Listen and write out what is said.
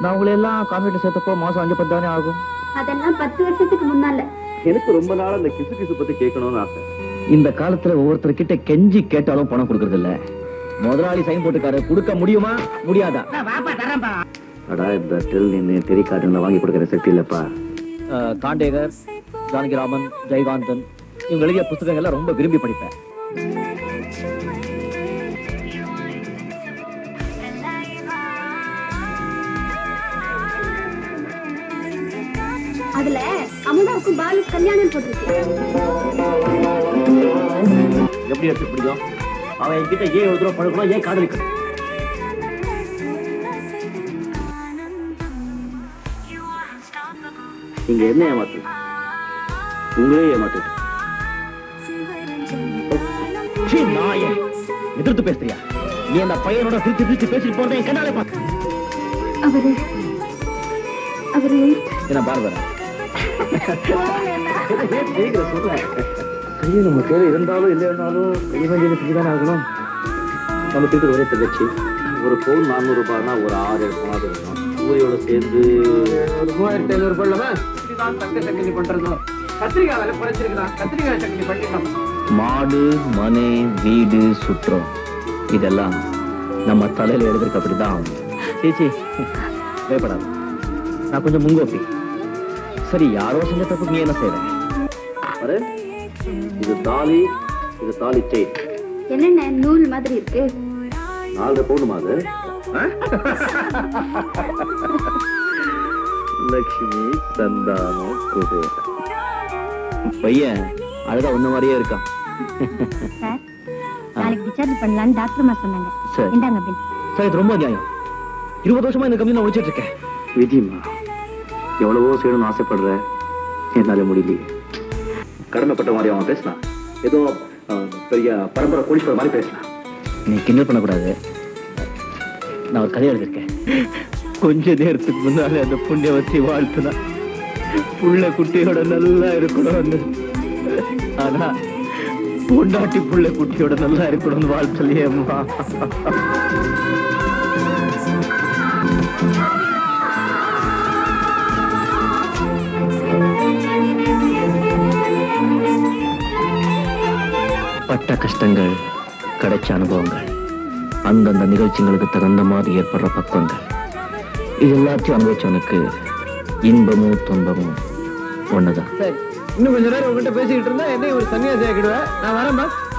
நான் உங்களை எல்லாம் கான்வென்ட் சேர்த்தப்போ மாசம் அஞ்சு பத்து தானே ஆகும்? அதெல்லாம் பத்து வருஷத்துக்கு முன்னால. எனக்கு ரொம்ப நாள் அந்த கிசு கிசு பத்தி கேட்கணும்னு ஆசை. இந்த காலத்துல ஒவ்வொருத்தர்கிட்ட கெஞ்சி கேட்டாலும் பணம் கொடுக்கறது இல்ல முதலாளி சைன் போட்டுக்காரு கொடுக்க முடியுமா? முடியாதா? அடா இந்த டெல் நின்று தெரிக்காட்டுல வாங்கி கொடுக்குற சக்தி இல்லப்பா. காண்டேகர் ஜானகிராமன் ஜெயகாந்தன் இவங்க எழுதிய புத்தகங்கள்லாம் ரொம்ப விரும்பி படிப்பேன். அதுல அமுதாவுக்கும் பாலு கல்யாணம் போட்டிருக்கு. எப்படி எடுத்து பிடிக்கும் அவன் என்கிட்ட ஏன் ஒரு தடவை பழகணும் ஏன் காதலிக்கணும் நீங்க என்ன ஏமாத்து உங்களே ஏமாத்து எதிர்த்து பேசுறியா? நீ அந்த பையனோட சிரிச்சு சிரிச்சு பேசிட்டு போறதை என் கண்ணாலே பாக்க அவரு அவரு என்ன பார்வரா ஐயோ நம்ம கையில இருந்தாலும் இல்லைன்னாலும் இவன் செஞ்சுதானே ஆகணும். நமக்கு இருக்கிற ஒரே தங்கச்சி ஒரு பவுன் நானூறு ரூபாய்னா ஒரு ஆறு பணம் இருக்கணும் ஊரையோட சேர்ந்து ஒரு மூவாயிரத்தி ஐநூறு ரூபாய்ல இதுதான் தங்க சக்கரை பண்றதும். கத்திரிக்காய் விலை குறைச்சிருக்கலாம் கத்திரிக்காய் சக்கரை பண்ணிடலாம். மாடு மனை வீடு சுற்றம் இதெல்லாம் நம்ம தலையில எழுதிருக்க அப்படிதான் ஆகும். சீச்சி பயப்படாது. நான் கொஞ்சம் முங்கோப்பி சரி யாரோ செஞ்ச தப்புக்கு நீ என்ன செய்ற பாரு இது தாலி இது தாலி செயின் என்னென்ன நூல் மாதிரி இருக்கு? நாலரை பவுனுமா அது? லக்ஷ்மி சந்தானம் குபேரன் பையன் அழகா உன்ன மாதிரியே இருக்கான் சார் நாளைக்கு டிஸ்சார்ஜ் பண்ணலாம்னு டாக்டர்மா சொன்னாங்க. சரி. இந்தாங்க பில் சார் இது ரொம்ப நியாயம் இருபது வருஷமா இந்த கம்பெனி நான் ஒழிச்சிட்டு இருக்கேன். விதிமா. எவ்வளவோ செய்யணும்னு ஆசைப்படுற. என்னால முடியலையே. கடமைப்பட்ட மாதிரி அவன் பேசினான். ஏதோ பெரிய பரம்பரை கோடீஸ்வரர் மாதிரி பேசினான். நீ கிண்டல் பண்ணக்கூடாது. நான் ஒரு கதை எழுதியிருக்கேன். கொஞ்ச நேரத்துக்கு முன்னாலே அந்த புண்ணியவத்தி வாழ்த்துனா புள்ள குட்டியோட நல்லா இருக்கணும்னு. ஆனா பொண்டாட்டி புள்ள குட்டியோட நல்லா இருக்கணும்னு வாழ்த்தலையேம்மா. பட்ட கஷ்டங்கள் கிடைச்ச அனுபவங்கள் அந்தந்த நிகழ்ச்சிகளுக்கு தகுந்த மாதிரி ஏற்படுற பக்குவங்கள். இது எல்லாத்தையும் அனுபவிச்சவனுக்கு இன்பமும் துன்பமும் ஒண்ணுதான். சரி இன்னும் கொஞ்ச நேரம் உங்ககிட்ட பேசிக்கிட்டு இருந்தா என்னை ஒரு சன்னியாசி ஆக்கிடுவேன் நான் வரேன்பா